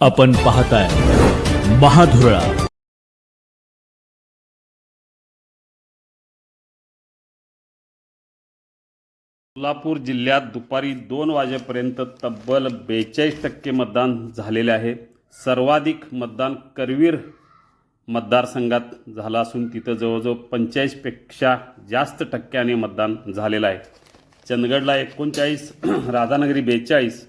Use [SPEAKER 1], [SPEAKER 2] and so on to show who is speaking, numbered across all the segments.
[SPEAKER 1] आपण पाहताय महाधुरळा.
[SPEAKER 2] सोलापूर जिल्ह्यात दुपारी दोन वाजेपर्यंत तब्बल बेचाळीस टक्के मतदान झालेले आहे. सर्वाधिक मतदान करवीर मतदारसंघात झालं असून तिथं जवळजवळ पंचेचाळीसपेक्षा जास्त टक्क्याने मतदान झालेलं आहे. चंदगडला एकोणचाळीस राधानगरी बेचाळीस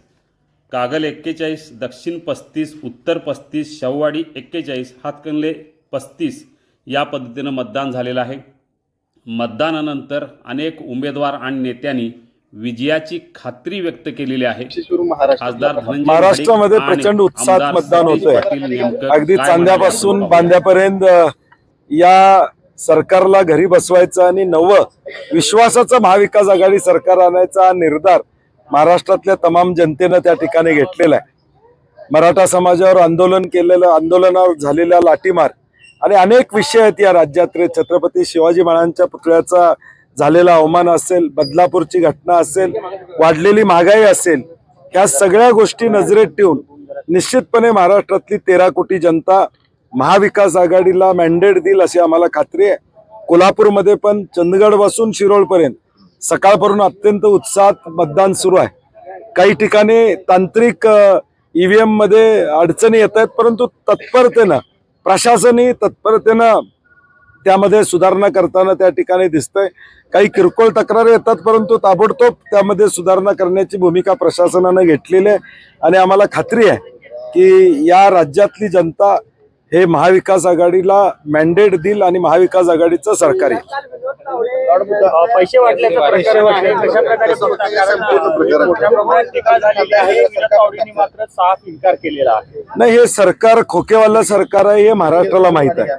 [SPEAKER 2] कागल एक्केचाळीस दक्षिण पस्तीस उत्तर पस्तीस शववाडी एक्केचाळीस हातकणले पस्तीस या पद्धतीनं मतदान झालेलं आहे. मतदानानंतर अनेक उमेदवार आणि नेत्यांनी विजयाची खात्री व्यक्त केलेली आहे. खासदार
[SPEAKER 3] महाराष्ट्रामध्ये प्रचंड उत्साहात मतदान
[SPEAKER 2] नेमकं
[SPEAKER 3] अगदी चांद्यापासून अ, या सरकारला घरी बसवायचं आणि नवं विश्वासाचं महाविकास आघाडी सरकार आणायचा निर्धार महाराष्ट्रातल्या तमाम जनतेनं त्या ठिकाणी घेतलेला आहे. मराठा समाजावर आंदोलन केलेलं आंदोलनावर झालेला लाठीमार आणि अनेक विषय आहेत या राज्यातले छत्रपती शिवाजी महाराजांच्या पुतळ्याचा झालेला अवमान असेल बदलापूरची घटना असेल वाढलेली महागाई असेल ह्या सगळ्या गोष्टी नजरेत ठेवून निश्चितपणे महाराष्ट्रातली तेरा कोटी जनता महाविकास आघाडीला मॅन्डेट देईल अशी आम्हाला खात्री आहे. कोल्हापूरमध्ये पण चंदगडपासून शिरोळपर्यंत सकाळपासून अत्यंत उत्साहात मतदान सुरू आहे. काही ठिकाणी तांत्रिक ईव्हीएममध्ये अडचणी येत आहेत परंतु तत्परतेनं प्रशासनही तत्परतेनं त्यामध्ये सुधारणा करताना त्या ठिकाणी दिसतंय. काही किरकोळ तक्रारी येतात परंतु ताबडतोब त्यामध्ये सुधारणा करण्याची भूमिका प्रशासनानं घेतलेली आहे. आणि आम्हाला खात्री आहे की या राज्यातली जनता हे महाविकास आघाडीला मॅन्डेट देईल आणि महाविकास आघाडीचं सरकार. येईल
[SPEAKER 4] पैसे वाटल्याचा प्रकार आहे कशा प्रकारे बघता? कारण मोठ्या प्रमाणात टीका झालेली आहे विनोद तावडेंनी मात्र साफ इन्कार केलेला आहे.
[SPEAKER 3] नाही हे सरकार खोकेवालं सरकार आहे हे महाराष्ट्राला माहीत आहे.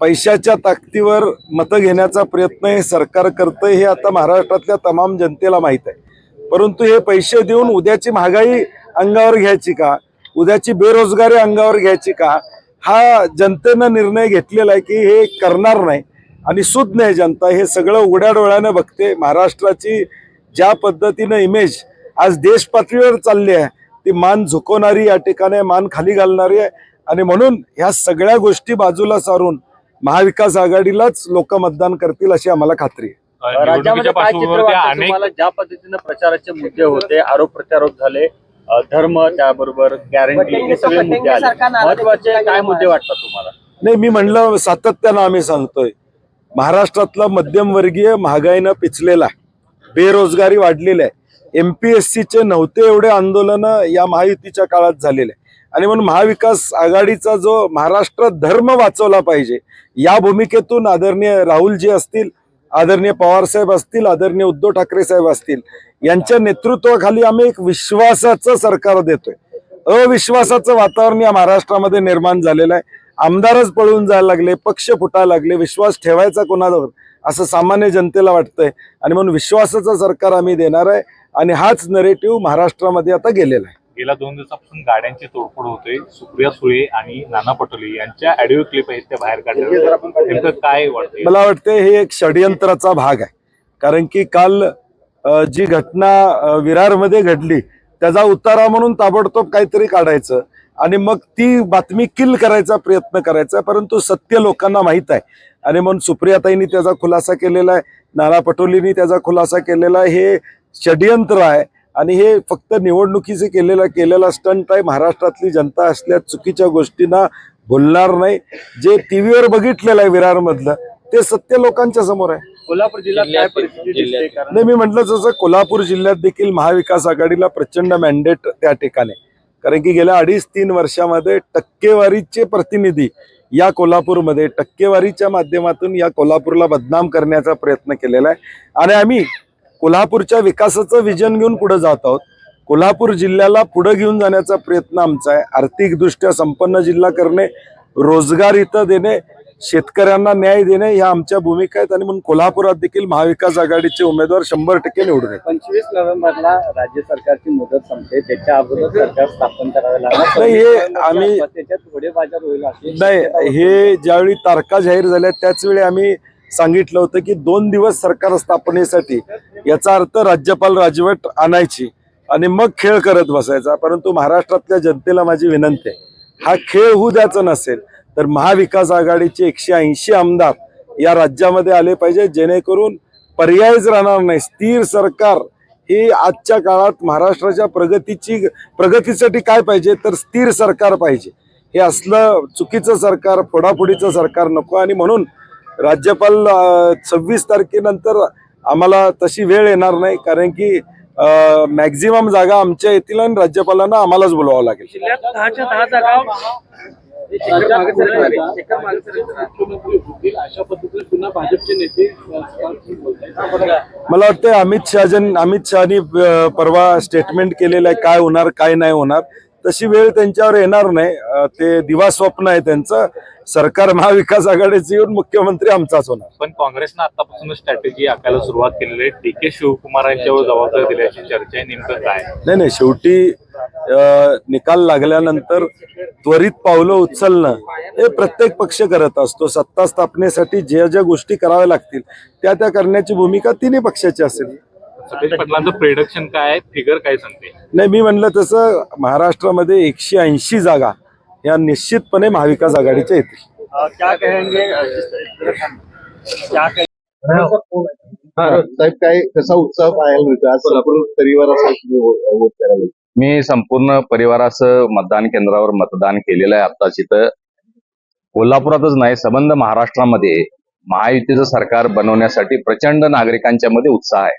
[SPEAKER 3] पैशाच्या ताकदीवर मतं घेण्याचा प्रयत्न हे सरकार करतंय हे आता महाराष्ट्रातल्या तमाम जनतेला माहीत आहे. परंतु हे पैसे देऊन उद्याची महागाई अंगावर घ्यायची का? उद्याची बेरोजगारी अंगावर घ्यायची का? हा जनतेनं निर्णय घेतलेला आहे की हे करणार नाही. आणि सुज्ञ आहे जनता हे सगळं उघड्या डोळ्यानं बघते. महाराष्ट्राची ज्या पद्धतीनं इमेज आज देश पातळीवर चालली आहे ती मान झुकवणारी या ठिकाणी मान खाली घालणारी आहे. आणि म्हणून ह्या सगळ्या गोष्टी बाजूला सारून महाविकास आघाडीलाच लोक मतदान करतील अशी आम्हाला खात्री आहे.
[SPEAKER 4] राज्यामध्ये काय चित्र तुम्हाला? ज्या पद्धतीने प्रचाराचे मुद्दे होते आरोप प्रत्यारोप झाले धर्म त्याबरोबर गॅरंटी हे सगळे मुद्दे आले. महत्त्वाचे काय मुद्दे वाटतात तुम्हाला?
[SPEAKER 3] नाही मी म्हणलं सातत्यानं आम्ही सांगतोय. महाराष्ट्रातला मध्यमवर्गीय महागाईनं पिचलेला आहे. बेरोजगारी वाढलेली आहे. एम पी एस सीचे नव्हते एवढे आंदोलन या महायुतीच्या काळात झालेले आहे आणि म्हणून महाविकास आघाडीचा जो महाराष्ट्र धर्म वाचवला पाहिजे या भूमिकेतून आदरणीय राहुलजी असतील आदरणीय पवार साहेब असतील आदरणीय उद्धव ठाकरे साहेब असतील यांच्या नेतृत्वाखाली आम्ही एक विश्वासाचं सरकार देतोय. अविश्वासाचं वातावरण या महाराष्ट्रामध्ये निर्माण झालेलं आहे. आमदारच पळून जायला लागले पक्ष फुटायला लागले विश्वास ठेवायचा कोणावर असं सामान्य जनतेला वाटतंय. आणि म्हणून विश्वासाचं सरकार आम्ही देणार आहे. आणि हाच नरेटिव्ह महाराष्ट्रामध्ये आता गेलेला आहे.
[SPEAKER 5] गेल्या दोन दिवसापासून गाड्यांची तोडफोड होते सुप्रिया सुळे आणि नाना पटोले यांच्या ऑडिओ क्लिप आहेत त्या बाहेर काढल्या नेमकं काय वाटतं
[SPEAKER 3] मला वाटतं हे एक षडयंत्राचा भाग आहे. कारण की काल जी घटना विरारमध्ये घडली त्याचा उतारा म्हणून ताबडतोब काहीतरी काढायचं आणि मग ती बातमी किल करायचा प्रयत्न करायचा परंतु सत्य लोकांना माहीत आहे. आणि म्हणून सुप्रियाताईंनी त्याचा खुलासा केलेला आहे नाना पटोलींनी त्याचा खुलासा केलेला आहे. हे षडयंत्र आहे. आणि हे फक्त निवडणुकीचे केलेला केलेला स्टंट आहे. महाराष्ट्रातली जनता असल्या चुकीच्या गोष्टींना भुलणार नाही. जे टीव्हीवर बघितलेलं आहे विरारमधलं ते सत्य लोकांच्या समोर आहे.
[SPEAKER 4] कोल्हापूर जिल्ह्यात काय परिस्थिती दिसते? कारण
[SPEAKER 3] नाही मी म्हटलं जसं कोल्हापूर जिल्ह्यात देखील महाविकास आघाडीला प्रचंड मॅन्डेट त्या ठिकाणी. कारण की गेल्या अडीच तीन वर्षामध्ये टक्केवारीचे प्रतिनिधी या कोल्हापूरमध्ये टक्केवारीच्या माध्यमातून या कोल्हापूरला बदनाम करण्याचा प्रयत्न केलेला आहे. आणि आम्ही कोल्हापूरच्या विकासाचं विजन घेऊन पुढे जात आहोत. कोल्हापूर जिल्ह्याला पुढे घेऊन जाण्याचा प्रयत्न आमचा आहे. आर्थिकदृष्ट्या संपन्न जिल्हा करणे रोजगार इथं देणे शेतकऱ्यांना न्याय देणे ह्या आमच्या भूमिका आहेत. आणि म्हणून कोल्हापुरात देखील महाविकास आघाडीचे उमेदवार शंभर टक्के निवडून.
[SPEAKER 4] पंचवीस नोव्हेंबरला राज्य सरकारची मुदत संपते. त्याच्या अगोदर सरकार स्थापन करावे लागणार
[SPEAKER 3] नाही, हे आम्ही-
[SPEAKER 4] त्याच्यात थोडे बाजार होईल
[SPEAKER 3] नाही हे ज्यावेळी तारखा जाहीर झाल्या त्याच वेळी आम्ही सांगितलं होतं की दोन दिवस सरकार स्थापनेसाठी याचा अर्थ राज्यपाल राजवट आणायची आणि मग खेळ करत बसायचा. परंतु महाराष्ट्रातल्या जनतेला माझी विनंती आहे हा खेळ होऊ द्यायचा नसेल तर महाविकास आघाडीचे एकशे ऐंशी आमदार या राज्यामध्ये आले पाहिजे जेणेकरून पर्यायच राहणार नाही. स्थिर सरकार ही आजच्या काळात महाराष्ट्राच्या प्रगतीची प्रगतीसाठी काय पाहिजे तर स्थिर सरकार पाहिजे. हे असलं चुकीचं सरकार फोडाफोडीचं सरकार नको. आणि म्हणून राज्यपाल सव्वीस तारखेनंतर आम्हाला तशी वेळ येणार नाही कारण की मॅक्झिमम जागा आमच्या येतील आणि राज्यपालांना आम्हालाच बोलवावं लागेल. मला वाटतं अमित शहाजन अमित शहानी परवा स्टेटमेंट केलेलं आहे काय होणार काय नाही होणार. तशी वेळ त्यांच्यावर येणार नाही. ते दिवा स्वप्न आहे त्यांचं. सरकार महाविकास आघाडीचं येऊन मुख्यमंत्री आमचाच होणार.
[SPEAKER 5] पण काँग्रेसनं आतापासून स्ट्रॅटेजी आखायला सुरुवात केलेली आहे. डी के शिवकुमार यांच्यावर जबाबदारी दिल्याची चर्चा आहे. नेमकं काय
[SPEAKER 3] नाही नाही. शेवटी निकाल लागल्यानंतर त्वरित पावलं उचलणं हे प्रत्येक पक्ष करत असतो. सत्ता स्थापनेसाठी ज्या ज्या गोष्टी कराव्या लागतील त्या त्या करण्याची भूमिका तिन्ही पक्षाची असेल.
[SPEAKER 5] सतेज पाटलांचं प्रेडक्शन काय आहे? फिगर काय सांगते?
[SPEAKER 3] नाही मी म्हणलं तसं महाराष्ट्रामध्ये एकशे ऐंशी जागा या निश्चितपणे महाविकास आघाडीच्या येतील.
[SPEAKER 6] हा, साहेब काय कसा उत्साह पाहायला मिळतो आज
[SPEAKER 7] मी संपूर्ण परिवारासह मतदान केंद्रावर मतदान केलेलं आहे आत्ताच इथं. कोल्हापुरातच नाही संबंध महाराष्ट्रामध्ये महायुतीचं सरकार बनवण्यासाठी प्रचंड नागरिकांच्या मध्ये उत्साह आहे.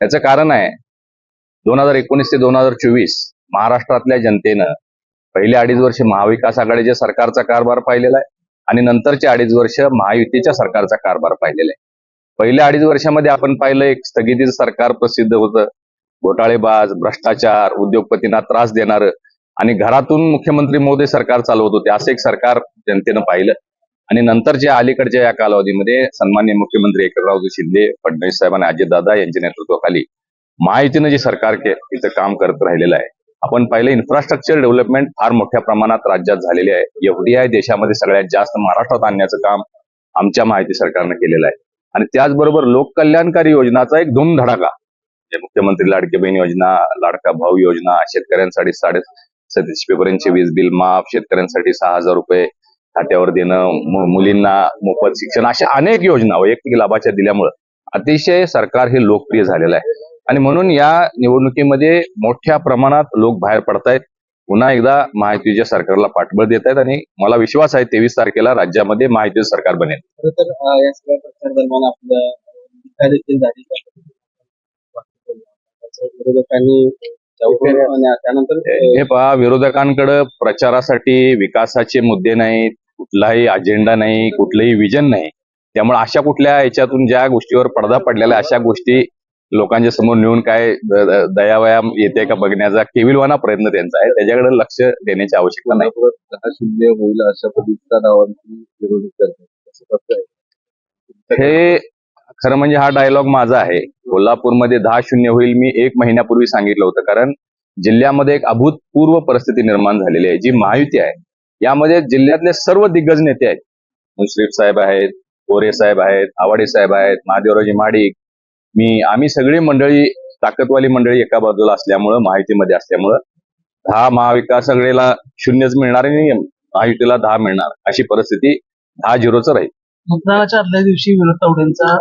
[SPEAKER 7] त्याचं कारण आहे दोन हजार एकोणीस ते दोन हजार चोवीस महाराष्ट्रातल्या जनतेनं पहिले अडीच वर्ष महाविकास आघाडीच्या सरकारचा कारभार पाहिलेला आहे आणि नंतरचे अडीच वर्ष महायुतीच्या सरकारचा कारभार पाहिलेला आहे. पहिल्या अडीच वर्षामध्ये आपण पाहिलं एक स्थगितीचं सरकार प्रसिद्ध होतं. घोटाळेबाज भ्रष्टाचार उद्योगपतींना त्रास देणारं आणि घरातून मुख्यमंत्री मोदी सरकार चालवत होते असं एक सरकार जनतेनं पाहिलं. आणि नंतरच्या अलीकडच्या या कालावधीमध्ये सन्मान्य मुख्यमंत्री एकनाथरावजी शिंदे फडणवीस साहेब आणि अजितदादा यांच्या नेतृत्वाखाली महायुतीनं जे सरकार के तिचं काम करत राहिलेलं आहे आपण पाहिलं इन्फ्रास्ट्रक्चर डेव्हलपमेंट फार मोठ्या प्रमाणात राज्यात झालेली आहे. एफडीआय देशामध्ये सगळ्यात जास्त महाराष्ट्रात आणण्याचं काम आमच्या माहिती सरकारनं केलेलं आहे. आणि त्याचबरोबर लोककल्याणकारी योजनाचा एक धूमधडाका जे मुख्यमंत्री लाडकी बहीण योजना लाडका भाऊ योजना शेतकऱ्यांसाठी साडे सतीसशे पर्यंतचे वीज बिल माफ शेतकऱ्यांसाठी सहा हजार रुपये खात्यावर देणं मुलींना मोफत शिक्षण अशा अनेक योजना वैयक्तिक लाभाच्या दिल्यामुळं अतिशय सरकार हे लोकप्रिय झालेलं आहे. आणि म्हणून या निवडणुकीमध्ये मोठ्या प्रमाणात लोक बाहेर पडतायत. पुन्हा एकदा महायुतीच्या सरकारला पाठबळ देत आहेत आणि मला विश्वास आहे तेवीस तारखेला राज्यामध्ये महायुतीचं सरकार बनेल. हे पहा विरोधकांकडे प्रचारासाठी विकासाचे मुद्दे नाहीत. कुठलाही अजेंडा नाही कुठलंही विजन नाही. त्यामुळे अशा कुठल्या याच्यातून ज्या गोष्टीवर पडदा पडलेला आहे, अशा गोष्टी लोकांच्या समोर नेऊन काय दयावयाम येते का बघण्याचा केविलवाना प्रयत्न त्यांचा आहे. त्याच्याकडे लक्ष देण्याची आवश्यकता नाही.
[SPEAKER 6] शून्य होईल अशा पद्धतीचा आहे?
[SPEAKER 7] हे खरं म्हणजे हा डायलॉग माझा आहे. कोल्हापूरमध्ये दहा शून्य होईल मी एक महिन्यापूर्वी सांगितलं होतं. कारण जिल्ह्यामध्ये एक अभूतपूर्व परिस्थिती निर्माण झालेली आहे जी महायुती आहे. यामध्ये जिल्ह्यातले सर्व दिग्गज नेते आहेत. मुश्रीफ साहेब आहेत कोरे साहेब आहेत आवाडे साहेब आहेत महादेवरावजी माडिक. मी आम्ही सगळी मंडळी ताकदवाली मंडळी एका बाजूला असल्यामुळं महायुतीमध्ये असल्यामुळं दहा महाविकास आघाडीला शून्यच मिळणार आणि महायुतीला दहा मिळणार अशी परिस्थिती दहा झिरोचं राहील.
[SPEAKER 8] मतदानाच्या आदल्या दिवशी विरोध तावडेंचा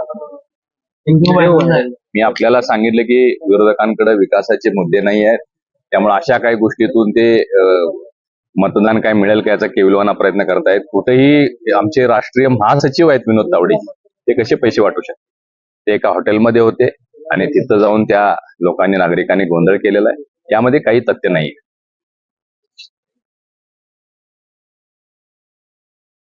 [SPEAKER 8] बायको झाला
[SPEAKER 7] मी आपल्याला सांगितलं की विरोधकांकडे विकासाचे मुद्दे नाही आहेत. त्यामुळे अशा काही गोष्टीतून ते मतदान काय मिळेल का याचा केविलवाना प्रयत्न करतायत. कुठेही आमचे राष्ट्रीय महासचिव आहेत विनोद तावडे ते कसे पैसे वाटू शकतात? ते एका हॉटेलमध्ये होते आणि तिथं जाऊन त्या लोकांनी नागरिकांनी गोंधळ केलेला आहे. यामध्ये काही तथ्य नाही